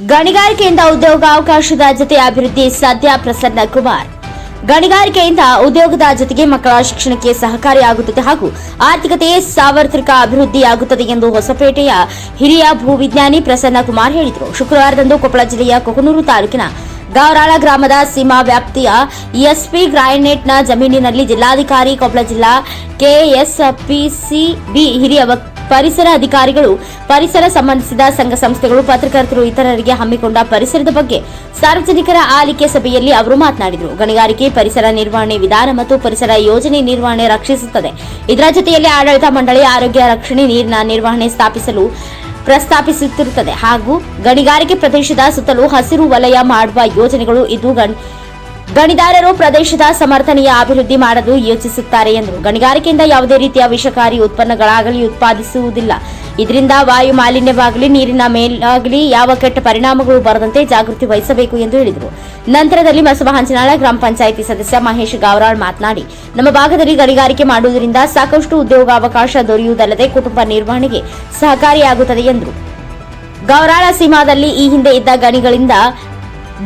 ಗಣಿಗಾರಿಕೆಯಿಂದ ಉದ್ಯೋಗಾವಕಾಶದ ಜೊತೆ ಅಭಿವೃದ್ಧಿ ಸಾಧ್ಯ, ಪ್ರಸನ್ನ ಕುಮಾರ್. ಗಣಿಗಾರಿಕೆಯಿಂದ ಉದ್ಯೋಗದ ಜೊತೆಗೆ ಮಕ್ಕಳ ಶಿಕ್ಷಣಕ್ಕೆ ಸಹಕಾರಿಯಾಗುತ್ತದೆ ಹಾಗೂ ಆರ್ಥಿಕತೆ ಸಾರ್ವತ್ರಿಕ ಅಭಿವೃದ್ಧಿಯಾಗುತ್ತದೆ ಎಂದು ಹೊಸಪೇಟೆಯ ಹಿರಿಯ ಭೂವಿಜ್ಞಾನಿ ಪ್ರಸನ್ನ ಕುಮಾರ್ ಹೇಳಿದರು. ಶುಕ್ರವಾರದಂದು ಕೊಪ್ಪಳ ಜಿಲ್ಲೆಯ ಕೊಕನೂರು ತಾಲೂಕಿನ ಗೌರಾಳ ಗ್ರಾಮದ ಸೀಮಾ ವ್ಯಾಪ್ತಿಯ ಎಸ್ಪಿ ಗ್ರಾನೈಟ್ನ ಜಮೀನಿನಲ್ಲಿ ಜಿಲ್ಲಾಧಿಕಾರಿ ಕೊಪ್ಪಳ ಜಿಲ್ಲಾ ಕೆಎಸ್ಪಿಸಿಬಿ ಹಿರಿಯ ವಕ್- ಪರಿಸರ ಅಧಿಕಾರಿಗಳು, ಪರಿಸರ ಸಂಬಂಧಿಸಿದ ಸಂಘ ಸಂಸ್ಥೆಗಳು, ಪತ್ರಕರ್ತರು ಇತರರಿಗೆ ಹಮ್ಮಿಕೊಂಡ ಪರಿಸರದ ಬಗ್ಗೆ ಸಾರ್ವಜನಿಕರ ಆಲಿಕೆ ಸಭೆಯಲ್ಲಿ ಅವರು ಮಾತನಾಡಿದರು. ಗಣಿಗಾರಿಕೆ, ಪರಿಸರ ನಿರ್ವಹಣೆ ವಿಧಾನ ಮತ್ತು ಪರಿಸರ ಯೋಜನೆ ನಿರ್ವಹಣೆ ರಕ್ಷಿಸುತ್ತದೆ. ಇದರ ಜೊತೆಯಲ್ಲಿ ಆಡಳಿತ ಮಂಡಳಿ ಆರೋಗ್ಯ ರಕ್ಷಣೆ ನೀರಿನ ನಿರ್ವಹಣೆ ಸ್ಥಾಪಿಸಲು ಪ್ರಸ್ತಾಪಿಸುತ್ತಿರುತ್ತದೆ. ಹಾಗೂ ಗಣಿಗಾರಿಕೆ ಪ್ರದೇಶದ ಸುತ್ತಲೂ ಹಸಿರು ವಲಯ ಮಾಡುವ ಯೋಜನೆಗಳು ಇದು ಗಣ್- ಗಣಿದಾರರು ಪ್ರದೇಶದ ಸಮರ್ಥನೀಯ ಅಭಿವೃದ್ಧಿ ಮಾಡಲು ಯೋಚಿಸುತ್ತಾರೆ ಎಂದರು. ಗಣಿಗಾರಿಕೆಯಿಂದ ಯಾವುದೇ ರೀತಿಯ ವಿಷಕಾರಿ ಉತ್ಪನ್ನಗಳಾಗಲಿ ಉತ್ಪಾದಿಸುವುದಿಲ್ಲ. ಇದರಿಂದ ವಾಯು ಮಾಲಿನ್ಯವಾಗಲಿ, ನೀರಿನ ಮೇಲಾಗಲಿ ಯಾವ ಕೆಟ್ಟ ಪರಿಣಾಮಗಳು ಬರದಂತೆ ಜಾಗೃತಿ ವಹಿಸಬೇಕು ಎಂದು ಹೇಳಿದರು. ನಂತರದಲ್ಲಿ ಬಸವ ಹಂಚನಾಳ, ಗ್ರಾಮ ಪಂಚಾಯಿತಿ ಸದಸ್ಯ ಮಹೇಶ್ ಗೌರಾಳ್ ಮಾತನಾಡಿ, ನಮ್ಮ ಭಾಗದಲ್ಲಿ ಗಣಿಗಾರಿಕೆ ಮಾಡುವುದರಿಂದ ಸಾಕಷ್ಟು ಉದ್ಯೋಗಾವಕಾಶ ದೊರೆಯುವುದಲ್ಲದೆ ಕುಟುಂಬ ನಿರ್ವಹಣೆಗೆ ಸಹಕಾರಿಯಾಗುತ್ತದೆ ಎಂದರು. ಗೌರಾಳ ಸೀಮಾದಲ್ಲಿ ಈ ಹಿಂದೆ ಇದ್ದ ಗಣಿಗಳಿಂದ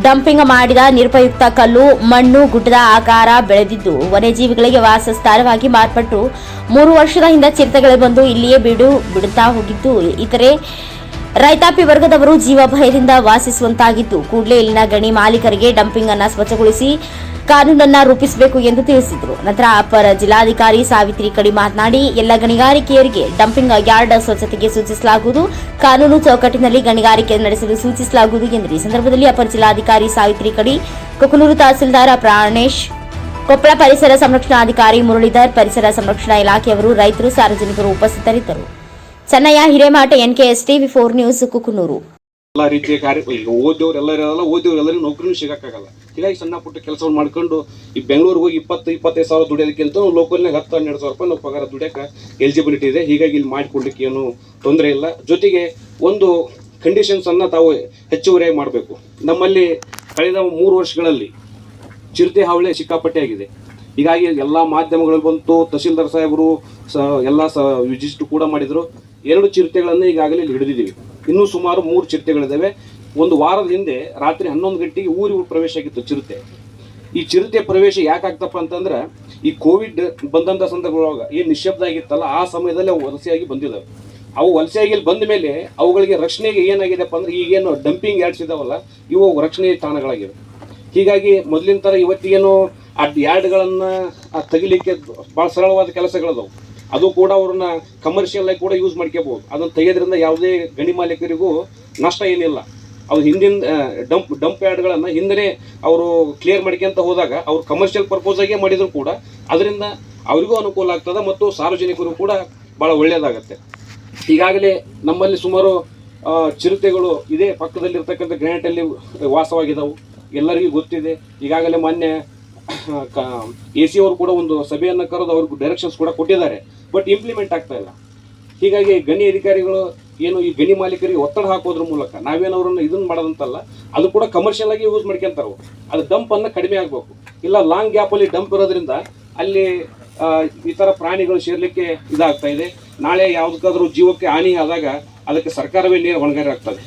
ಡಂಪಿಂಗ್ ಮಾಡಿದ ನಿರುಪಯುಕ್ತ ಕಲ್ಲು, ಮಣ್ಣು, ಗುಡ್ಡದ ಆಕಾರ ಬೆಳೆದಿದ್ದು, ವನ್ಯಜೀವಿಗಳಿಗೆ ವಾಸಸ್ಥಾನವಾಗಿ ಮಾರ್ಪಟ್ಟು ಮೂರು ವರ್ಷದ ಹಿಂದೆ ಚಿರತೆಗಳು ಬಂದು ಇಲ್ಲಿಯೇ ಬಿಡು, ಬಿಡುತ್ತಾ ಹೋಗಿದ್ದು. ಇತರೆ ರೈತಾಪಿ ವರ್ಗದವರು ಜೀವ ಭಯದಿಂದ ವಾಸಿಸುವಂತಾಗಿದ್ದು. ಕೂಡಲೇ ಇಲ್ಲಿನ ಗಣಿ ಮಾಲೀಕರಿಗೆ ಡಂಪಿಂಗ್ ಅನ್ನು ಸ್ವಚ್ಛಗೊಳಿಸಿ ಕಾನೂನನ್ನ ರೂಪಿಸಬೇಕು ಎಂದು ತಿಳಿಸಿದರು. ನಂತರ ಅಪರ ಜಿಲ್ಲಾಧಿಕಾರಿ ಸಾವಿತ್ರಿ ಕಡಿ ಮಾತನಾಡಿ, ಎಲ್ಲ ಗಣಿಗಾರಿಕೆಯರಿಗೆ ಡಂಪಿಂಗ್ ಯಾರ್ಡ್ ಸ್ವಚ್ಛತೆಗೆ ಸೂಚಿಸಲಾಗುವುದು. ಕಾನೂನು ಚೌಕಟ್ಟಿನಲ್ಲಿ ಗಣಿಗಾರಿಕೆ ನಡೆಸಲು ಸೂಚಿಸಲಾಗುವುದು ಎಂದರು ಈ ಸಂದರ್ಭದಲ್ಲಿ ಅಪರ ಜಿಲ್ಲಾಧಿಕಾರಿ ಸಾವಿತ್ರಿ ಕಡಿ, ಕೊಕನೂರು ತಹಸೀಲ್ದಾರ್ ಪ್ರಾಣೇಶ್, ಕೊಪ್ಪಳ ಪರಿಸರ ಸಂರಕ್ಷಣಾಧಿಕಾರಿ ಮುರಳೀಧರ್, ಪರಿಸರ ಸಂರಕ್ಷಣಾ ಇಲಾಖೆಯವರು, ರೈತರು, ಸಾರ್ವಜನಿಕರು ಉಪಸ್ಥಿತರಿದ್ದರು. Chennayya Hiremath NKS TV four news, Kukanur. ಎಲ್ಲ ರೀತಿಯ ಕಾರ್ಯ ಈಗ ಓದೋರು ಎಲ್ಲ ಇರೋಲ್ಲ ಓದೋರು ಎಲ್ಲರಿಗೂ ನೌಕರಿನೂ ಸಿಗಕ್ಕಾಗಲ್ಲ. ಹೀಗಾಗಿ ಸಣ್ಣ ಪುಟ್ಟ ಕೆಲಸವನ್ನು ಮಾಡ್ಕೊಂಡು ಈ ಬೆಂಗಳೂರಿಗೆ ಹೋಗಿ ಇಪ್ಪತ್ತು, ಇಪ್ಪತ್ತೈದು ಸಾವಿರ ದುಡಿಯೋದಕ್ಕಿಂತ ಲೋಕಲ್ನಾಗ ಹತ್ತು, ಹನ್ನೆರಡು ಸಾವಿರ ರೂಪಾಯಿ ನಾವು ಪಗಾರ ದುಡಿಯೋಕೆ ಎಲಿಜಿಬಿಲಿಟಿ ಇದೆ. ಹೀಗಾಗಿ ಇಲ್ಲಿ ಮಾಡಿಕೊಡ್ಲಿಕ್ಕೆ ಏನು ತೊಂದರೆ ಇಲ್ಲ. ಜೊತೆಗೆ ಒಂದು ಕಂಡೀಷನ್ಸನ್ನು ತಾವು ಹೆಚ್ಚುವರಿಯಾಗಿ ಮಾಡಬೇಕು. ನಮ್ಮಲ್ಲಿ ಕಳೆದ ಮೂರು ವರ್ಷಗಳಲ್ಲಿ ಚಿರತೆ ಹಾವಳಿ ಸಿಕ್ಕಾಪಟ್ಟೆ ಆಗಿದೆ. ಹೀಗಾಗಿ ಎಲ್ಲ ಮಾಧ್ಯಮಗಳು ಬಂತು, ತಹಸೀಲ್ದಾರ್ ಸಾಹೇಬರು, ಸ, ಎಲ್ಲ ಸ, ವಿಜಿಸ್ಟ್ ಕೂಡ ಮಾಡಿದರು. ಎರಡು ಚಿರತೆಗಳನ್ನು ಈಗಾಗಲೇ ಇಲ್ಲಿ ಹಿಡಿದಿದ್ದೀವಿ. ಇನ್ನೂ ಸುಮಾರು ಮೂರು ಚಿರತೆಗಳಿದ್ದಾವೆ ಒಂದು ವಾರದ ಹಿಂದೆ ರಾತ್ರಿ ಹನ್ನೊಂದು ಗಂಟೆಗೆ ಊರಿಗೆ ಪ್ರವೇಶ ಆಗಿತ್ತು ಚಿರತೆ. ಈ ಚಿರತೆ ಪ್ರವೇಶ ಯಾಕಾಗ್ತಪ್ಪ ಅಂತಂದ್ರೆ, ಈ ಕೋವಿಡ್ ಬಂದಂಥ ಸಂದರ್ಭದೊಳಗೆ ಏನು ನಿಶಬ್ದ ಆಗಿತ್ತಲ್ಲ, ಆ ಸಮಯದಲ್ಲಿ ಅವು ವಲಸೆಯಾಗಿ ಬಂದಿದ್ದಾವೆ. ಅವು ವಲಸೆಯಾಗಿ ಬಂದ ಮೇಲೆ ಅವುಗಳಿಗೆ ರಕ್ಷಣೆಗೆ ಏನಾಗಿದೆಪ್ಪ ಅಂದ್ರೆ, ಈಗೇನು ಡಂಪಿಂಗ್ ಯಾರ್ಡ್ಸ್ ಇದಾವಲ್ಲ, ಇವು ರಕ್ಷಣೆ ತಾಣಗಳಾಗಿವೆ. ಹೀಗಾಗಿ ಮೊದಲಿನ ಥರ ಇವತ್ತಿಗೇನು ಆ ಯಾರ್ಡ್ಗಳನ್ನು ತೆಗಿಲಿಕ್ಕೆ ಭಾಳ ಸರಳವಾದ ಕೆಲಸಗಳದವು. ಅದು ಕೂಡ ಅವ್ರನ್ನ ಕಮರ್ಷಿಯಲ್ ಆಗಿ ಕೂಡ ಯೂಸ್ ಮಾಡ್ಕೋಬಹುದು ಅದನ್ನು ತೆಗೆಯೋದ್ರಿಂದ ಯಾವುದೇ ಗಣಿ ಮಾಲೀಕರಿಗೂ ನಷ್ಟ ಏನಿಲ್ಲ. ಅವ್ರು ಹಿಂದಿನ ಡಂಪ್ ಡಂಪ್ ಯಾರ್ಡ್ಗಳನ್ನು ಹಿಂದೆ ಅವರು ಕ್ಲಿಯರ್ ಮಾಡ್ಕೊಂತ ಹೋದಾಗ ಅವ್ರು ಕಮರ್ಷಿಯಲ್ ಪರ್ಪೋಸಾಗೆ ಮಾಡಿದ್ರು ಕೂಡ ಅದರಿಂದ ಅವರಿಗೂ ಅನುಕೂಲ ಆಗ್ತದೆ ಮತ್ತು ಸಾರ್ವಜನಿಕರು ಕೂಡ ಭಾಳ ಒಳ್ಳೆಯದಾಗತ್ತೆ ಈಗಾಗಲೇ ನಮ್ಮಲ್ಲಿ ಸುಮಾರು ಚಿರತೆಗಳು ಇದೇ ಪಕ್ಕದಲ್ಲಿರ್ತಕ್ಕಂಥ ಗ್ರ್ಯಾನೆಟಲ್ಲಿ ವಾಸವಾಗಿದ್ದಾವೆ ಎಲ್ಲರಿಗೂ ಗೊತ್ತಿದೆ. ಈಗಾಗಲೇ ಮೊನ್ನೆ ಎ ಸಿ ಅವರು ಕೂಡ ಒಂದು ಸಭೆಯನ್ನು ಕರೆದು ಅವ್ರಿಗೆ ಡೈರೆಕ್ಷನ್ಸ್ ಕೂಡ ಕೊಟ್ಟಿದ್ದಾರೆ. ಬಟ್ ಇಂಪ್ಲಿಮೆಂಟ್ ಆಗ್ತಾ ಇಲ್ಲ. ಹೀಗಾಗಿ ಗಣ್ಯ ಅಧಿಕಾರಿಗಳು ಏನು ಈ ಗಣಿ ಮಾಲೀಕರಿಗೆ ಒತ್ತಡ ಹಾಕೋದ್ರ ಮೂಲಕ ನಾವೇನು ಅವ್ರನ್ನ ಇದನ್ನ ಮಾಡೋದಂತಲ್ಲ, ಅದು ಕೂಡ ಕಮರ್ಷಿಯಲ್ ಆಗಿ ಯೂಸ್ ಮಾಡ್ಕೊಂತಾರೆ. ಅದು ಡಂಪ್ ಅನ್ನ ಕಡಿಮೆ ಆಗಬೇಕು. ಇಲ್ಲ ಲಾಂಗ್ ಗ್ಯಾಪಲ್ಲಿ ಡಂಪ್ ಇರೋದ್ರಿಂದ ಅಲ್ಲಿ ಇತರ ಪ್ರಾಣಿಗಳು ಸೇರ್ಲಿಕ್ಕೆ ಇದಾಗ್ತಾ ಇದೆ. ನಾಳೆ ಯಾವುದಕ್ಕಾದ್ರೂ ಜೀವಕ್ಕೆ ಹಾನಿ ಆದಾಗ ಅದಕ್ಕೆ ಸರ್ಕಾರವೇ ನೇರ ಹೊಣೆಗಾರ ಆಗ್ತದೆ.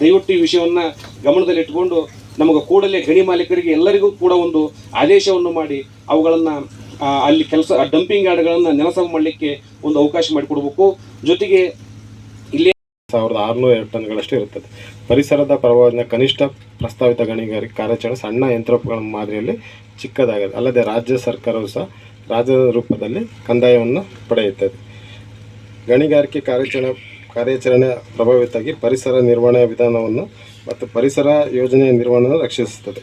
ದಯವಿಟ್ಟು ಈ ವಿಷಯವನ್ನ ಗಮನದಲ್ಲಿಟ್ಟುಕೊಂಡು ನಮಗೆ ಕೂಡಲೇ ಗಣಿ ಮಾಲೀಕರಿಗೆ ಎಲ್ಲರಿಗೂ ಕೂಡ ಒಂದು ಆದೇಶವನ್ನು ಮಾಡಿ ಅವುಗಳನ್ನು ಅಲ್ಲಿ ಕೆಲಸ ಡಂಪಿಂಗ್ ಯಾರ್ಡ್ಗಳನ್ನು ನೆಲಸ ಮಾಡಲಿಕ್ಕೆ ಒಂದು ಅವಕಾಶ ಮಾಡಿಕೊಡ್ಬೇಕು. ಜೊತೆಗೆ ಸಾವಿರದ ಆರುನೂರ ಎರಡು ಟನ್ಗಳಷ್ಟು ಇರುತ್ತದೆ. ಪರಿಸರದ ಪ್ರಭಾವದಿಂದ ಕನಿಷ್ಠ ಪ್ರಸ್ತಾವಿತ ಗಣಿಗಾರಿಕೆ ಕಾರ್ಯಾಚರಣೆ ಸಣ್ಣ ಯಂತ್ರೋಪಕರಣ ಮಾದರಿಯಲ್ಲಿ ಚಿಕ್ಕದಾಗಿದೆ. ಅಲ್ಲದೆ ರಾಜ್ಯ ಸರ್ಕಾರವು ಸಹ ರಾಜ್ಯದ ರೂಪದಲ್ಲಿ ಕಂದಾಯವನ್ನು ಪಡೆಯುತ್ತದೆ. ಗಣಿಗಾರಿಕೆ ಕಾರ್ಯಾಚರಣೆ ಕಾರ್ಯಾಚರಣೆ ಪ್ರಭಾವಿತವಾಗಿ ಪರಿಸರ ನಿರ್ವಹಣಾ ವಿಧಾನವನ್ನು ಮತ್ತು ಪರಿಸರ ಯೋಜನೆಯ ನಿರ್ವಹಣೆಯನ್ನು ರಕ್ಷಿಸುತ್ತದೆ.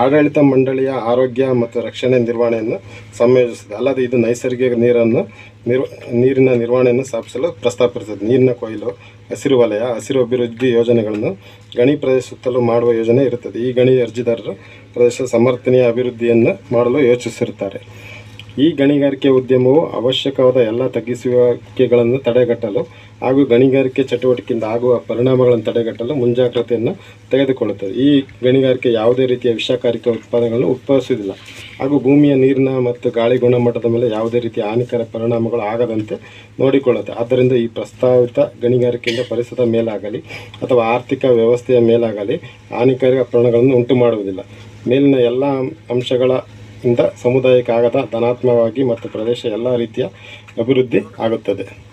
ಆಡಳಿತ ಮಂಡಳಿಯ ಆರೋಗ್ಯ ಮತ್ತು ರಕ್ಷಣೆ ನಿರ್ವಹಣೆಯನ್ನು ಸಂಯೋಜಿಸುತ್ತದೆ ಅಲ್ಲದೆ ಇದು ನೈಸರ್ಗಿಕ ನೀರನ್ನು ನಿರ್ ನೀರಿನ ನಿರ್ವಹಣೆಯನ್ನು ಸ್ಥಾಪಿಸಲು ಪ್ರಸ್ತಾಪಿಸುತ್ತದೆ ನೀರಿನ ಕೊಯ್ಲು, ಹಸಿರು ವಲಯ, ಹಸಿರು ಅಭಿವೃದ್ಧಿ ಯೋಜನೆಗಳನ್ನು ಗಣಿ ಪ್ರದೇಶ ಸುತ್ತಲೂ ಮಾಡುವ ಯೋಜನೆ ಇರುತ್ತದೆ. ಈ ಗಣಿ ಅರ್ಜಿದಾರರು ಪ್ರದೇಶ ಸಮರ್ಥನೀಯ ಅಭಿವೃದ್ಧಿಯನ್ನು ಮಾಡಲು ಯೋಚಿಸಿರುತ್ತಾರೆ ಈ ಗಣಿಗಾರಿಕೆ ಉದ್ಯಮವು ಅವಶ್ಯಕವಾದ ಎಲ್ಲ ತಗ್ಗಿಸುವಿಕೆಗಳನ್ನು ತಡೆಗಟ್ಟಲು ಹಾಗೂ ಗಣಿಗಾರಿಕೆ ಚಟುವಟಿಕೆಯಿಂದ ಆಗುವ ಪರಿಣಾಮಗಳನ್ನು ತಡೆಗಟ್ಟಲು ಮುಂಜಾಗ್ರತೆಯನ್ನು ತೆಗೆದುಕೊಳ್ಳುತ್ತದೆ. ಈ ಗಣಿಗಾರಿಕೆ ಯಾವುದೇ ರೀತಿಯ ವಿಷಕಾರಿಕ ಉತ್ಪಾದನೆಗಳನ್ನು ಉತ್ಪಾದಿಸುವುದಿಲ್ಲ. ಹಾಗೂ ಭೂಮಿಯ ನೀರಿನ ಮತ್ತು ಗಾಳಿ ಗುಣಮಟ್ಟದ ಮೇಲೆ ಯಾವುದೇ ರೀತಿಯ ಹಾನಿಕರ ಪರಿಣಾಮಗಳು ಆಗದಂತೆ ನೋಡಿಕೊಳ್ಳುತ್ತೆ ಆದ್ದರಿಂದ ಈ ಪ್ರಸ್ತಾವಿತ ಗಣಿಗಾರಿಕೆಯಿಂದ ಪರಿಸರದ ಮೇಲಾಗಲಿ ಅಥವಾ ಆರ್ಥಿಕ ವ್ಯವಸ್ಥೆಯ ಮೇಲಾಗಲಿ ಹಾನಿಕಾರಕ ಪರಿಣಾಮಗಳನ್ನು ಉಂಟು ಮಾಡುವುದಿಲ್ಲ ಮೇಲಿನ ಎಲ್ಲ ಅಂಶಗಳ ಇಂದ ಸಮುದಾಯಕ್ಕಾಗದ ಧನಾತ್ಮಕವಾಗಿ ಮತ್ತು ಪ್ರದೇಶ ಎಲ್ಲ ರೀತಿಯ ಅಭಿವೃದ್ಧಿ ಆಗುತ್ತದೆ.